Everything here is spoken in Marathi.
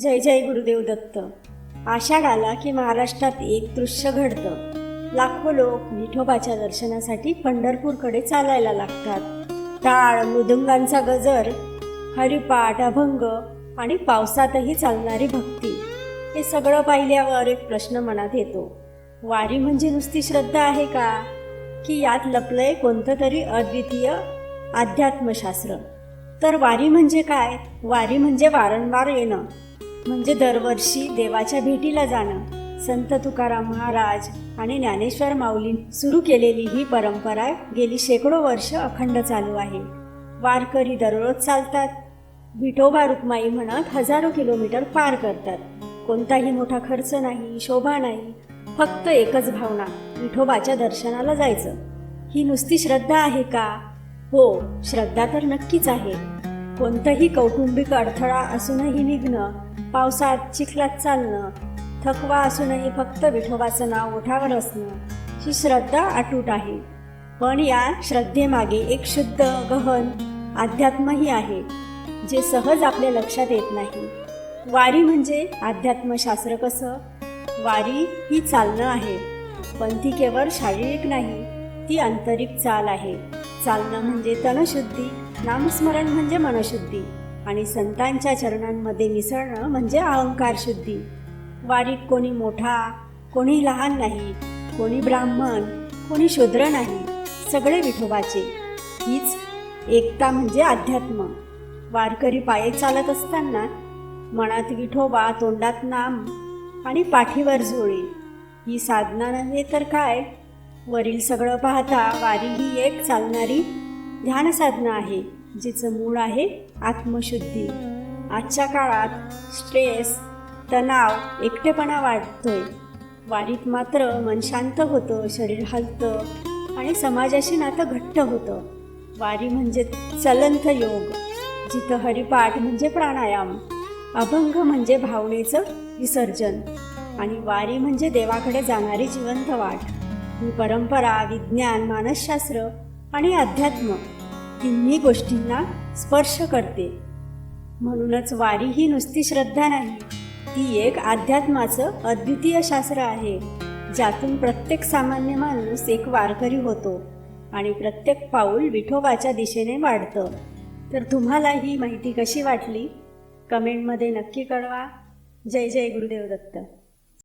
जय जय गुरुदेव दत्त. आषाढ की महाराष्ट्रात एक दृश्य घडतं. लाखो लोक विठोबाच्या दर्शनासाठी पंढरपूरकडे चालायला लागतात. टाळ मृदुंगांचा गजर हरिपाठ अभंग आणि पावसातही चालणारी भक्ती. हे सगळं पाहिल्यावर एक प्रश्न मनात येतो. वारी म्हणजे नुसती श्रद्धा आहे का? की यात लपलंय कोणतं तरी अद्वितीय अध्यात्मशास्त्र? तर वारी म्हणजे काय? वारी म्हणजे वारंवार येणं. म्हणजे दरवर्षी देवाच्या भेटीला जाणं. संत तुकाराम महाराज आणि ज्ञानेश्वर माऊली सुरू केलेली ही परंपरा गेली शेकडो वर्ष अखंड चालू आहे. वारकरी दररोज चालतात. विठोबा रुक्माई म्हणत हजारो किलोमीटर पार करतात. कोणताही मोठा खर्च नाही शोभा नाही फक्त एकच भावना विठोबाच्या दर्शनाला जायचं. ही नुसती श्रद्धा आहे का? हो श्रद्धा तर नक्कीच आहे. कोणतंही कौटुंबिक अडथळा असूनही निघणं पावसात चिखलात चालणं थकवा असूनही फक्त विठोबाचं नाव ओठावर असणं ही श्रद्धा अटूट आहे. पण या श्रद्धेमागे एक शुद्ध गहन अध्यात्मही आहे जे सहज आपल्या लक्षात येत नाही. वारी म्हणजे अध्यात्मशास्त्र कसं? वारी ही चालणं आहे पण ती केवळ शारीरिक नाही ती आंतरिक चाल आहे. चालणं म्हणजे तनशुद्धी नामस्मरण म्हणजे मनशुद्धी. आणि संतांच्या चरणांमध्ये मिसळणं म्हणजे अहंकार शुद्धी. वारीत कोणी मोठा कोणी लहान नाही कोणी ब्राह्मण कोणी शूद्र नाही सगळे विठोबाचे. हीच एकता म्हणजे अध्यात्म. वारकरी पायी चालत असताना मनात विठोबा तोंडात नाम आणि पाठीवर झोळी ही साधना नव्हे तर काय? वरील सगळं पाहता वारी ही एक चालणारी ध्यानसाधना आहे. जिचं मूळ आहे आत्मशुद्धी. आजच्या काळात स्ट्रेस तणाव एकटेपणा वाढतोय. वारीत मात्र मन शांत होतं शरीर हलतं आणि समाजाशी नातं घट्ट होतं. वारी म्हणजे चलंत योग जिथं हरिपाठ म्हणजे प्राणायाम अभंग म्हणजे भावनेचं विसर्जन आणि वारी म्हणजे देवाकडे जाणारी जिवंत वाट. ही परंपरा विज्ञान मानसशास्त्र आणि अध्यात्म तिन्ही गोष्टींना स्पर्श करते. म्हणूनच वारी ही नुसती श्रद्धा नाही ती एक अध्यात्माचं अद्वितीय शास्त्र आहे ज्यातून प्रत्येक सामान्य माणूस एक वारकरी होतो आणि प्रत्येक पाऊल विठोबाच्या दिशेने वाढतं. तर तुम्हाला ही माहिती कशी वाटली? कमेंटमध्ये नक्की कळवा. जय जय गुरुदेव दत्त.